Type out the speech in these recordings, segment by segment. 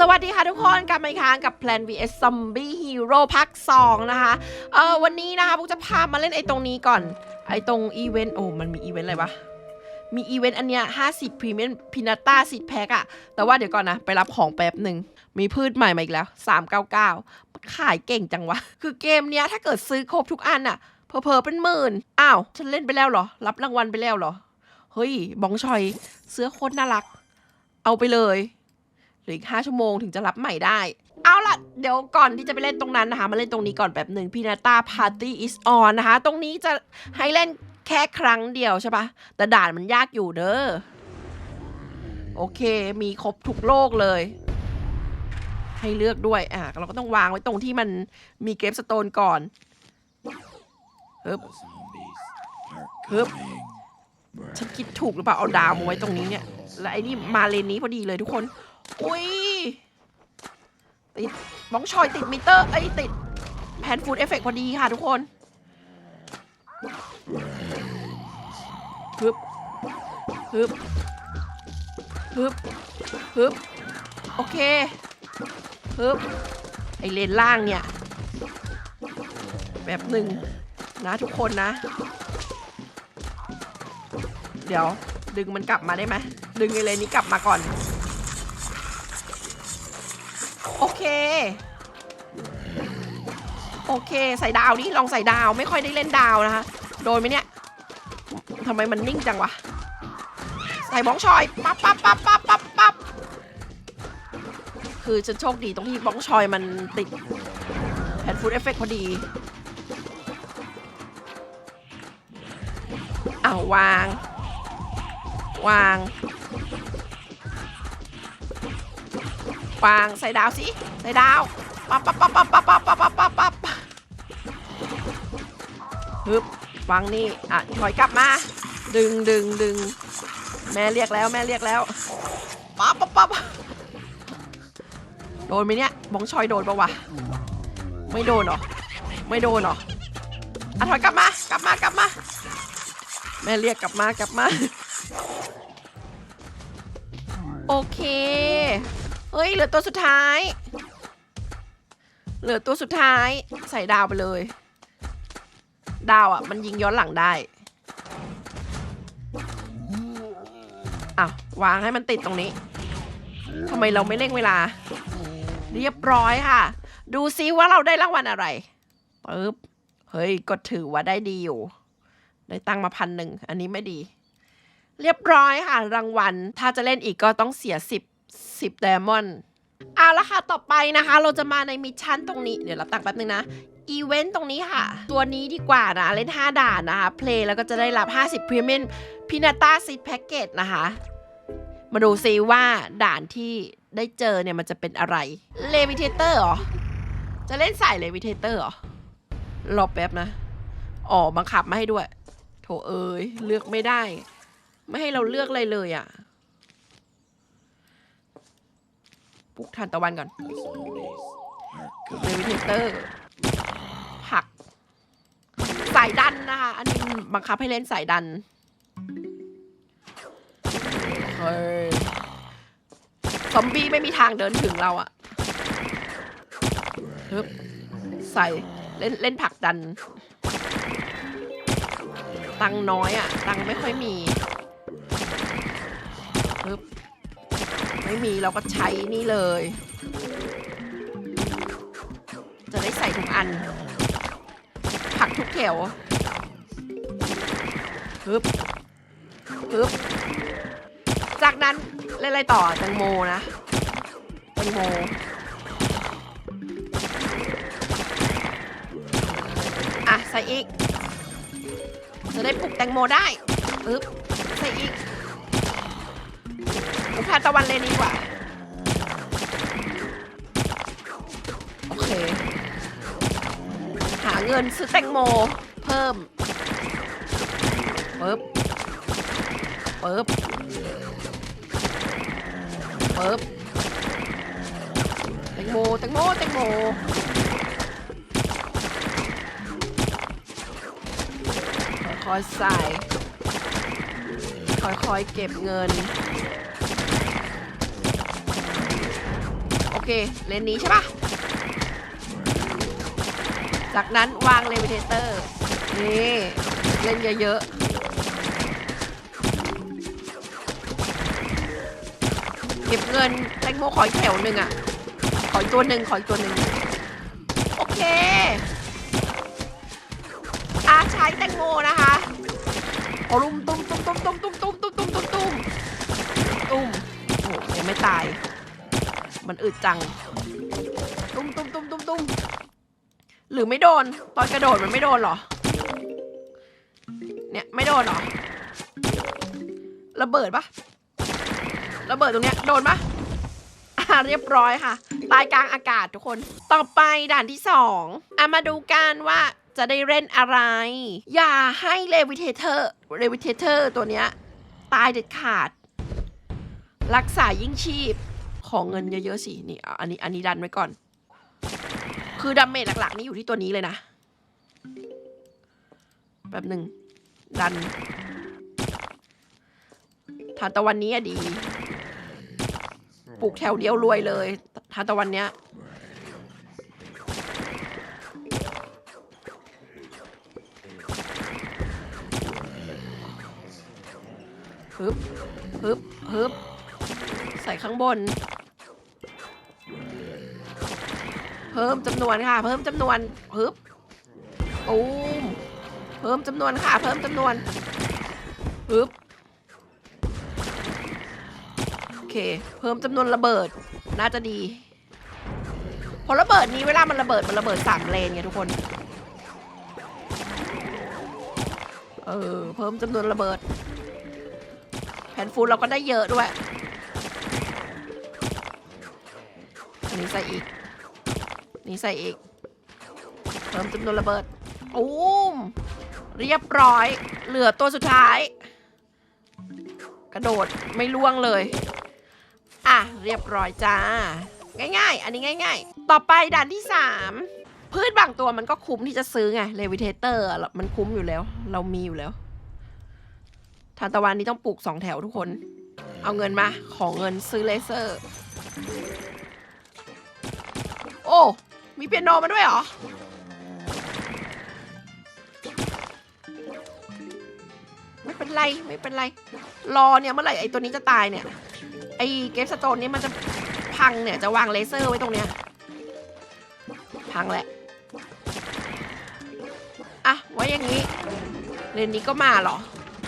สวัสดีค่ะทุกคนกลับมาอีกครั้งกับ Plan vs Zombie Hero ภาค2นะคะ เออวันนี้นะคะพวกจะพามาเล่นไอ้ตรงนี้ก่อน ไอ้ตรงอีเวนต์โอ้มันมีอีเวนต์อะไรวะ มีอีเวนต์อันเนี้ย50 Premium Pinata สิทธิ์แพ็กอะแต่ว่าเดี๋ยวก่อนนะ ไปรับของแป๊บหนึ่ง มีพืชใหม่มาอีกแล้ว 399 ขายเก่งจังวะ คือเกมเนี้ยถ้าเกิดซื้อครบทุกอันอะเพอเพอเป็นหมื่นอ้าวฉันเล่นไปแล้วเหรอ รับรางวัลไปแล้วเหรอ เฮ้ยบองชอยเสื้อโคตรน่ารัก เอาไปเลย หลืออีกห้าชั่วโมงถึงจะรับใหม่ได้ เอาล่ะ เดี๋ยวก่อนที่จะไปเล่นตรงนั้นนะคะ มาเล่นตรงนี้ก่อนแบบหนึ่งพีนาตาพาร์ตี้อิสออนนะคะ ตรงนี้จะให้เล่นแค่ครั้งเดียวใช่ปะแต่ด่านมันยากอยู่เด้อ โอเค มีครบทุกโลกเลย ให้เลือกด้วย อะ เราก็ต้องวางไว้ตรงที่มันมีเกรฟสโตนก่อนฮึบฮึบฉันคิดถูกหรือเปล่า เอาดาวมาไว้ตรงนี้เนี่ย แล้วไอ้นี่มาเลนนี้พอดีเลยทุกคน อุ้ยติดบ้องชอยติดมิเตอร์ไอ้ติดแพนฟูดเอฟเฟกพอดีค่ะทุกคนฮึบฮึบฮึบฮึบโอเคฮึบไอเลนล่างเนี่ย แบบหนึ่งนะทุกคนนะ เดี๋ยวดึงมันกลับมาได้ไหมดึงไอเลนนี้กลับมาก่อน โอเค โอเค ใส่ดาวดิลองใส่ดาวไม่ค่อยได้เล่นดาวนะคะ โดนไหมเนี่ยทำไมมันนิ่งจังวะ ใส่บ้องชอยปั๊บปั๊บปั๊บปั๊บปั๊บปั๊บคือฉันโชคดีตรงที่บ้องชอยมันติดแผ่นฟูดเอฟเฟกพอดี เอาวาง วาง วางใส่ดาวสิใส่ดาวปั๊บปั๊บปั๊บปั๊บปั๊บปั๊บปั๊บปั๊บปั๊บฮึบวางนี่อะถอยกลับมา ดึงดึงดึงแม่เรียกแล้วแม่เรียกแล้วปั๊บปั๊บปั๊บโดนไหมเนี่ยบองชอยโดนปะวะไม่โดนหรอไม่โดนหรออะถอยกลับมากลับมากลับมา แม่เรียกกลับมากลับมา โอเค เฮ้ย เหลือตัวสุดท้าย เหลือตัวสุดท้าย ใส่ดาวไปเลย ดาวอะ มันยิงย้อนหลังได้อ้าววางให้มันติดตรงนี้ทำไมเราไม่เร่งเวลา เรียบร้อยค่ะ ดูซิว่าเราได้รางวัลอะไรปึ๊บเฮ้ยก็ถือว่าได้ดีอยู่ ได้ตังมาพันหนึ่ง อันนี้ไม่ดี เรียบร้อยค่ะ รางวัล ถ้าจะเล่นอีกก็ต้องเสียสิบ สิบไดมอนด์เอาละค่ะ ต่อไปนะคะ เราจะมาในมิชชั่นตรงนี้ เดี๋ยวรับตังค์แป๊บนึงนะ อีเวนต์ตรงนี้ค่ะ ตัวนี้ดีกว่านะ เล่น 5 ด่านนะคะ เพลย์แล้วก็จะได้รับ 50 Premium p i n a t a Seed Package นะคะ มาดูซิว่าด่านที่ได้เจอเนี่ย มันจะเป็นอะไร Levitator เหรอ จะเล่นสาย Levitator เหรอ รอแป๊บนะ อ๋อ บังคับมาให้ด้วย โถเอ้ย เลือกไม่ได้ ไม่ให้เราเลือกอะไรเลยอะ่ะ ปลุกทานตะวันก่อนเดวิเทเตอร์ ผัก สายดันนะคะ อันนี้บังคับให้เล่นสายดันเฮ้ยซอมบี้ไม่มีทางเดินถึงเราอะฮึบใส่เล่นเล่นผักดัน ตังค์น้อยอะตังค์ไม่ค่อยมีปึ๊บ ไม่มีเราก็ใช้นี่เลย จะได้ใส่ทุกอัน ผักทุกแถวปึ๊บปึ๊บจากนั้นเล่นอะไรต่อแตงโมนะแตงโมอะใส่อีก จะได้ปลุกแตงโมได้ปึ๊บใส่อีก ทานตะวันเลยดีกว่า โอเค หาเงินซื้อแตงโมเพิ่มปึ๊บปึ๊บปึ๊บแตงโมแตงโมแตงโมค่อยๆใส่ค่อยๆเก็บเงิน เค เลนนี้ใช่ปะจากนั้นวางเลเวเทเตอร์ นี่ เล่นเยอะๆ เก็บเงินแตงโมขออีกแถวหนึ่งอะ ขออีกตัวหนึ่งขออีกตัวหนึ่ง โอเค อาใช้แตงโมนะคะโอลุมตุ้มตุ้มตุ้มตุ้มตุ้มตุ้มตุ้มตุ้มตุ้มตุ้มตุ้มโอ้ยังไม่ตาย มันอึดจัง ตุ้มตุ้มตุ้มตุ้มตุ้มหรือไม่โดน ตอนกระโดดมันไม่โดนเหรอ เนี่ยไม่โดนเหรอ ระเบิดปะระเบิดตรงเนี้ยโดนปะอ่าเรียบร้อยค่ะ ตายกลางอากาศทุกคน ต่อไปด่านที่สองอะมาดูกันว่าจะได้เล่นอะไร อย่าให้เลวิเทเตอร์เลวิเทเตอร์ตัวเนี้ย ตายเด็ดขาด รักษายิ่งชีพ ของเงินเยอะๆสิ นี่อะอันนี้อันนี้ดันไว้ก่อน คือดาเมจหลักๆนี่อยู่ที่ตัวนี้เลยนะแป๊บหนึ่งดันทานตะวันนี้อะดี ปลูกแถวเดียวรวยเลยทานตะวันเนี้ย ฮึบฮึบฮึบใส่ข้างบน เพิ่มจำนวนค่ะ เพิ่มจำนวนฮึบตูมเพิ่มจำนวนค่ะ เพิ่มจำนวนฮึบโอเค เพิ่มจำนวนระเบิด น่าจะดีพราะระเบิดนี้เวลามันระเบิดมันระเบิดสามเลนไงทุกคน เออเพิ่มจำนวนระเบิด แผ่นฟูดเราก็ได้เยอะด้วย อันนี้ใส่อีก นี่ใส่อีกเพิ่มจำนวนระเบิดอูมเรียบร้อย เหลือตัวสุดท้าย กระโดดไม่ล่วงเลย อะ เรียบร้อยจ้า ง่ายๆ อันนี้ง่าย ๆ ต่อไปด่านที่สามพืชบางตัวมันก็คุ้มที่จะซื้อไงเลวิเทเตอร์ มันคุ้มอยู่แล้ว เรามีอยู่แล้วทานตะวันนี้ต้องปลูกสองแถวทุกคน เอาเงินมา ของเงินซื้อเลเซอร์ โอ้ มีเปียโนมาด้วยเหรอ ไม่เป็นไรไม่เป็นไร รอเนี่ยเมื่อไหร่ไอ้ตัวนี้จะตายเนี่ย ไอ้เกฟสโตนนี้มันจะพังเนี่ยจะวางเลเซอร์ไว้ตรงเนี้ย พังแหละ อะไว้อย่างนี้เลนนี้ก็มาเหรอ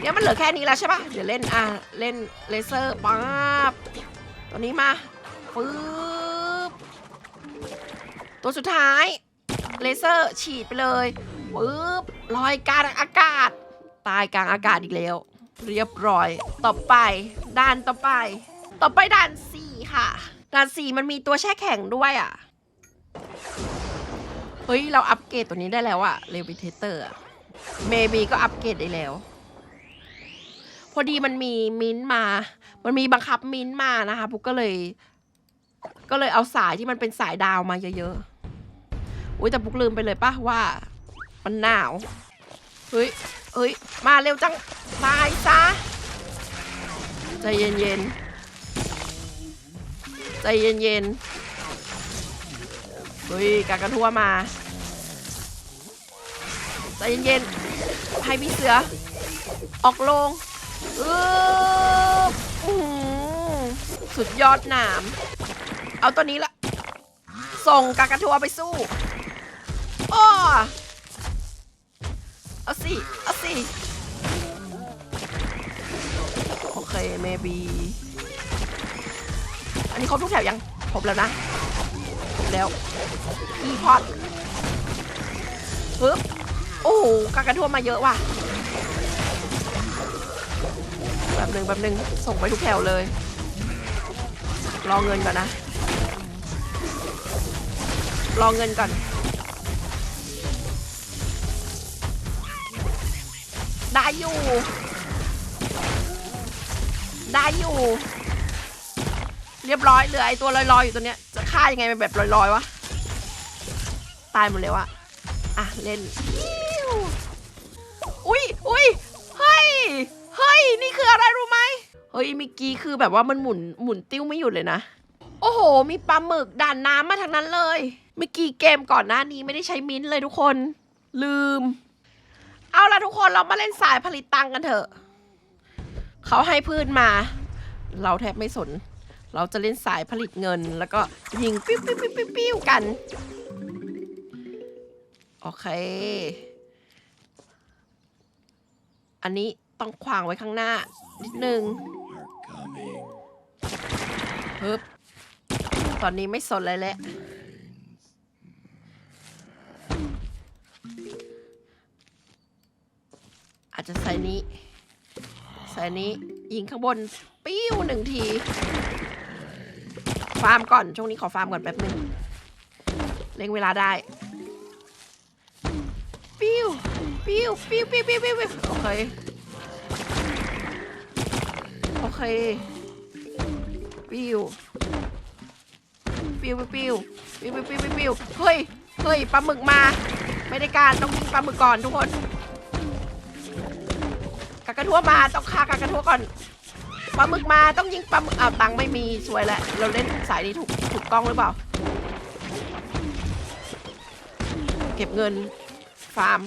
เนี่ยมันเหลือแค่นี้แล้วใช่ปะเดี๋ยวเล่นอะเล่นเลเซอร์ป๊าบตัวนี้มาฟืบ ตัวสุดท้ายเลเซอร์ฉีดไปเลยปึ๊บลอยกลางอากาศ ตายกลางอากาศอีกแล้ว เรียบร้อย ต่อไปด่านต่อไป ต่อไปด่านสี่ค่ะ ด่านสี่มันมีตัวแช่แข็งด้วยอะเฮ้ย เราอัปเกรดตัวนี้ได้แล้วอะเลวิเทเตอร์เมบีก็อัปเกรดได้แล้ว พอดีมันมีมิ้นท์มา มันมีบังคับมิ้นท์มานะคะ พุกก็เลย ก็เลยเอาสายที่มันเป็นสายดาวมาเยอะๆ อุ้ยแต่ปุกลืมไปเลยปะว่า มันหนาว เฮ้ยเฮ้ย มาเร็วจัง ตายซะ ใจเย็นๆใจเย็นๆเฮ้ยกากระทั่วมา ใจเย็นๆให้พี่เสือ ออกลงเออสุดยอดหนาม เอาตัวนี้ละ ส่งกากระทัวไปสู้ เอาสิ เอาสิ โอเค maybe อันนี้ครบทุกแถวยังครบแล้วนะครบแล้วอีพอดปึ๊บ โอ้โหกากระทัวมาเยอะว่ะ แบบหนึ่งแบบหนึ่งส่งไปทุกแถวเลย รอเงินก่อนนะ รอเงินก่อน อยู่ ได้อยู่ เรียบร้อยเหลือไอตัวลอยๆอยู่ตัวเนี้ย จะฆ่ายังไงเป็นแบบลอยๆวะ ตายหมดแล้วอะอะเล่น อุ้ยอุ้ยเฮ้ย เฮ้ย นี่คืออะไรรู้ไหม เฮ้ยเมิกี้คือแบบว่ามันหมุนหมุนติ้วไม่หยุดเลยนะ โอ้โห มีปลาหมึกด่านน้ำมาทางนั้นเลย เมื่อกี้เกมก่อนหน้านี้ไม่ได้ใช้มิ้นเลยทุกคน ลืม เอาละทุกคนเรามาเล่นสายผลิตตังกันเถอะ เขาให้พืชมา เราแทบไม่สน เราจะเล่นสายผลิตเงิน แล้วก็ยิงปิ้วปิ้วปิ้วปิ้วปิ้วกัน โอเค อันนี้ต้องขวางไว้ข้างหน้า นิดนึงปึ๊บตอนนี้ไม่สนเลยแหละ อาจจะใส่นี้ ใส่นี้ยิงข้างบน ปิ้วหนึ่งที ฟาร์มก่อน ช่วงนี้ขอฟาร์มก่อนแป๊บหนึ่งเล็งเวลาได้ ปิ้ว ปิ้ว ปิ้วปิ้วปิ้วปิ้วโอเค โอเค ปิวปิ้ว ปิ้วปิ้วปิ้วปิ้วปิ้วปิ้วเฮ้ย เฮ้ย ปลาหมึกมา ไม่ได้การต้องยิงปลาหมึกก่อนทุกคน กระทั่วมาต้องฆ่ากากระทั่วก่อนปลาหมึกมาต้องยิงปลาหมึกอ้าวตังค์ไม่มีสวยแล้วเราเล่นสายนี้ถูกถูกต้องหรือเปล่า เก็บเงินฟาร์ม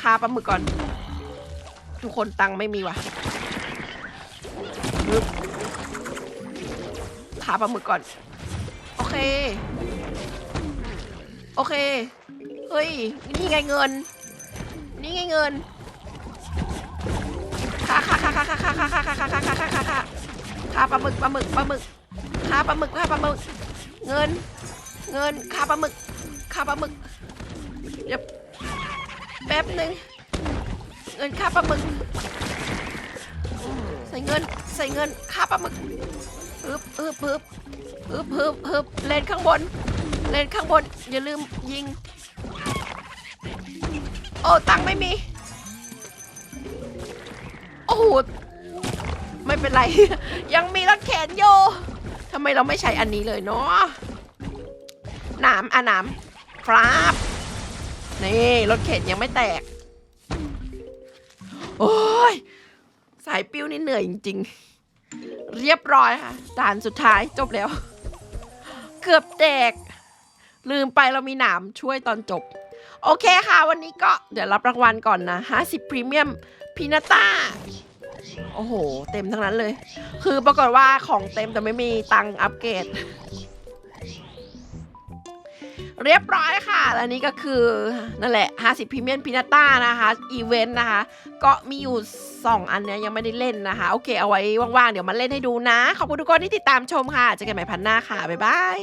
ฆ่าปลาหมึกก่อน ทุกคนตังค์ไม่มีว่ะปึ๊บฆ่าปลาหมึกก่อน โอเค โอเค เฮ้ย นี่ไงเงิน นี่ไงเงิน ค่าค่าค่าค่าค่าค่าค่าค่าค่าค่าค่าค่าค่าปลาหมึกปลาหมึกปลาหมึกค่าปลาหมึกค่าปลาหมึก เงิน เงินค่าปลาหมึกค่าปลาหมึกเดี๋ยวแป๊บหนึ่งเงินค่าปลาหมึก ใส่เงินใส่เงินค่าปลาหมึกอึบอึบอึบฮึบฮึบฮึบเลนข้างบน เลนข้างบน อย่าลืมยิง โอ้ตังค์ไม่มี โอ้โหไม่เป็นไร ยังมีรถเข็นอยู่ทำไมเราไม่ใช้อันนี้เลยเนาะหนามอะหนามครับนี่รถเข็นยังไม่แตก โอ้ยสายปิ้วนี่เหนื่อยจริง ๆ เรียบร้อยค่ะด่านสุดท้ายจบแล้ว เกือบแตก ลืมไปเรามีหนามช่วยตอนจบ โอเคค่ะ วันนี้ก็เดี๋ยวรับรางวัลก่อนนะ50พรีเมียม พีนาตาโอ้โห เต็มทั้งนั้นเลย คือปรากฏว่าของเต็มแต่ไม่มีตังอัปเกรด เรียบร้อยค่ะ และนี่ก็คือ นั่นแหละ 50พรีเมียมพีนาต้านะคะ อีเวนต์นะคะ ก็มีอยู่ 2 อันเนี้ยยังไม่ได้เล่นนะคะ โอเคเอาไว้ว่างๆ เดี๋ยวมาเล่นให้ดูนะ ขอบคุณทุกคนที่ติดตามชมค่ะ เจอกันใหม่พันหน้าค่ะ บ๊ายบาย